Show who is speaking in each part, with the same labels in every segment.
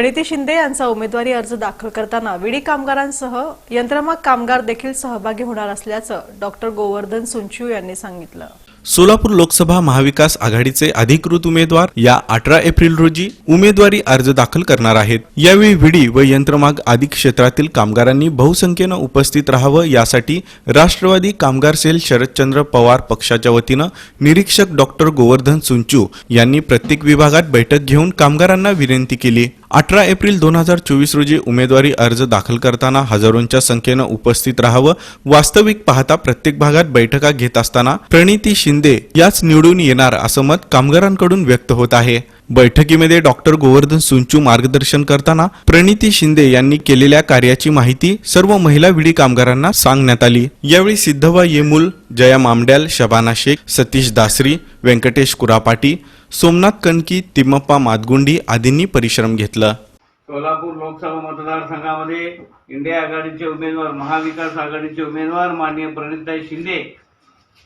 Speaker 1: प्रणिती शिंदे यांचा उमेदवारी अर्ज दाखल करताना विडी कामगारांसह यंत्रमाग कामगार देखील सहभागी होणार असल्याचं डॉक्टर गोवर्धन सुंचू यांनी सांगितलं.
Speaker 2: सोलापूर लोकसभा महाविकास आघाडीचे अधिकृत उमेदवार या अठरा एप्रिल रोजी उमेदवारी अर्ज दाखल करणार आहेत. यावेळी विडी व यंत्रमाग आदी क्षेत्रातील कामगारांनी बहुसंख्येनं उपस्थित राहावं यासाठी राष्ट्रवादी कामगार सेल शरदचंद्र पवार पक्षाच्या वतीनं निरीक्षक डॉक्टर गोवर्धन सुंचू यांनी प्रत्येक विभागात बैठक घेऊन कामगारांना विनंती केली. अठरा एप्रिल दोन हजार चोवीस रोजी उमेदवारी अर्ज दाखल करताना हजारोंच्या संख्येनं उपस्थित राहावं वास्तविक पाहता प्रत्येक भागात बैठका घेत असताना प्रणिती शिंदे याच निवडून येणार असं मत कामगारांकडून व्यक्त होत आहे. बैठकीमध्ये डॉक्टर गोवर्धन सुंचू मार्गदर्शन करताना प्रणिती शिंदे यांनी केलेल्या कार्याची माहिती सर्व महिला विडी कामगारांना सांगण्यात आली. यावेळी सिद्धबा येमूल जया मामड्याल शबाना शेख सतीश दासरी व्यंकटेश कुरापाटी सोमनाथ कणकी तिम्मप्पा मातगुंडी आदींनी परिश्रम घेतला.
Speaker 3: सोलापूर लोकसभा मतदारसंघामध्ये इंडिया आघाडीचे उमेदवार महाविकास आघाडीचे उमेदवार माननीय प्रणिताई शिंदे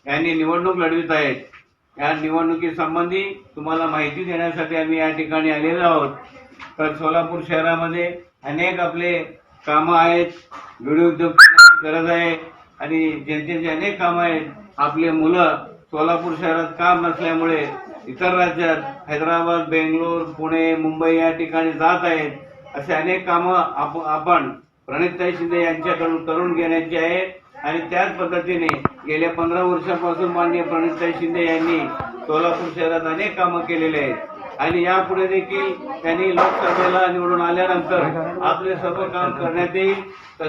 Speaker 3: यांनी निवडणूक लढवित आहेत. या निवडणुकीसंबंधी तुम्हाला माहिती देण्यासाठी आम्ही या ठिकाणी आलेलो आहोत. तर सोलापूर शहरामध्ये अनेक आपले कामं आहेत. व्हिडिओ उद्योग गरज आहे आणि जनतेची अनेक कामं आहेत. आपले मुलं सोलापूर शहरात काम नसल्यामुळे इतर राज्यात हैदराबाद बेंगलोर पुणे मुंबई या ठिकाणी जात आहेत. असे अनेक कामं आप आपण प्रणितताई शिंदे यांच्याकडून करून घेण्याची आहे. आणि त्याच पद्धतीने गेल्या पंधरा वर्षापासून माननीय प्रणितताई शिंदे यांनी सोलापूर शहरात अनेक कामं केलेले आहेत. आणि यापुढे देखील त्यांनी लोकसभेला निवडून आल्यानंतर आपले सर्व काम करण्यात येईल. तसे